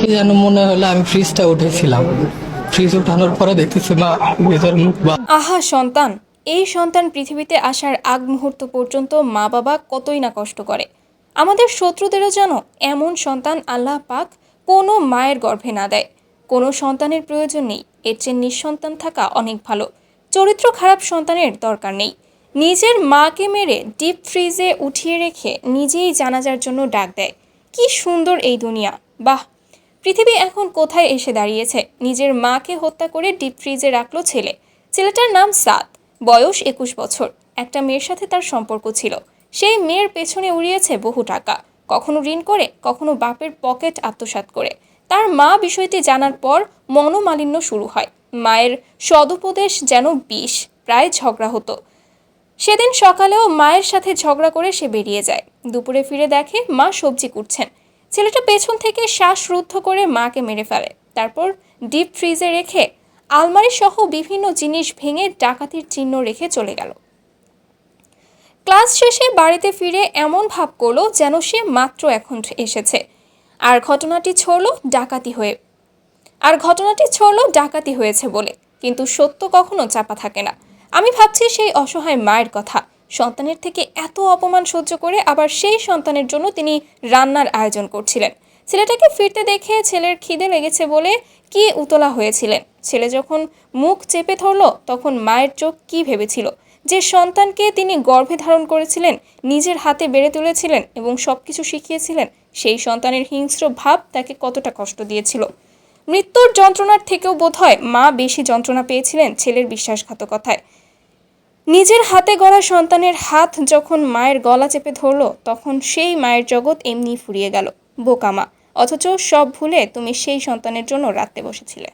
কি যেন মনে হলো আমি ফ্রিজটা উঠেছিলাম। ফ্রিজ উঠানোর পরে দেখতেছি মা নিজের মুখ আহা, সন্তান! এই সন্তান পৃথিবীতে আসার আগ মুহূর্ত পর্যন্ত মা বাবা কতই না কষ্ট করে। আমাদের শত্রুদেরও যেন এমন সন্তান আল্লাহ পাক কোনো মায়ের গর্ভে না দেয়। কোনো সন্তানের প্রয়োজন নেই। এর চেয়ে নিঃসন্তান থাকা অনেক ভালো। চরিত্র খারাপ সন্তানের দরকার নেই। নিজের মাকে মেরে ডিপ ফ্রিজে উঠিয়ে রেখে নিজেই জানাজার জন্য ডাক দেয়। কি সুন্দর এই দুনিয়া। বাহ! পৃথিবী এখন কোথায় এসে দাঁড়িয়েছে? নিজের মাকে হত্যা করে ডিপ ফ্রিজে রাখল ছেলে। ছেলেটার নাম সাদ। বয়স একুশ বছর। একটা মেয়ের সাথে তার সম্পর্ক ছিল। সেই মেয়ের পেছনে উড়িয়েছে বহু টাকা। কখনো ঋণ করে, কখনো বাপের পকেট আত্মসাৎ করে। তার মা বিষয়টি জানার পর মনোমালিন্য শুরু হয়। মায়ের সদুপদেশ যেন বিষ, প্রায় ঝগড়া হতো। সেদিন সকালেও মায়ের সাথে ঝগড়া করে সে বেরিয়ে যায়। দুপুরে ফিরে দেখে মা সবজি কুটছেন। ছেলেটা পেছন থেকে শ্বাসরুদ্ধ করে মাকে মেরে ফেলে। তারপর ডিপ ফ্রিজে রেখে আলমারি সহ বিভিন্ন জিনিস ভেঙে ডাকাতির চিহ্ন রেখে চলে গেল। ক্লাস শেষে বাড়িতে ফিরে এমন ভাব করল যেন সে মাত্র এখন এসেছে। আর ঘটনাটি ছড়ল ডাকাতি হয়ে, আর ঘটনাটি ছড়ল ডাকাতি হয়েছে বলে। কিন্তু সত্য কখনো চাপা থাকে না। আমি ভাবছি সেই অসহায় মায়ের কথা। সন্তানের থেকে এত অপমান সহ্য করে আবার সেই সন্তানের জন্য তিনি রান্নার আয়োজন করছিলেন। ছেলেটাকে ফিরতে দেখে ছেলের খিদে লেগেছে বলে কি উতলা হয়েছিলেন। ছেলে যখন মুখ চেপে ধরলো, তখন মায়ের চোখ কি ভেবেছিল? যে সন্তানকে তিনি গর্ভে ধারণ করেছিলেন, নিজের হাতে বেড়ে তুলেছিলেন এবং সব কিছু শিখিয়েছিলেন, সেই সন্তানের হিংস্র ভাব তাকে কতটা কষ্ট দিয়েছিল। মৃত্যুর যন্ত্রণার থেকেও বোধহয় মা বেশি যন্ত্রণা পেয়েছিলেন ছেলের বিশ্বাসঘাতকতায়। নিজের হাতে গড়া সন্তানের হাত যখন মায়ের গলা চেপে ধরল, তখন সেই মায়ের জগৎ এমনি ফুরিয়ে গেল বোকামা অথচ সব ভুলে তুমি সেই সন্তানের জন্য রাখতে বসেছিলে।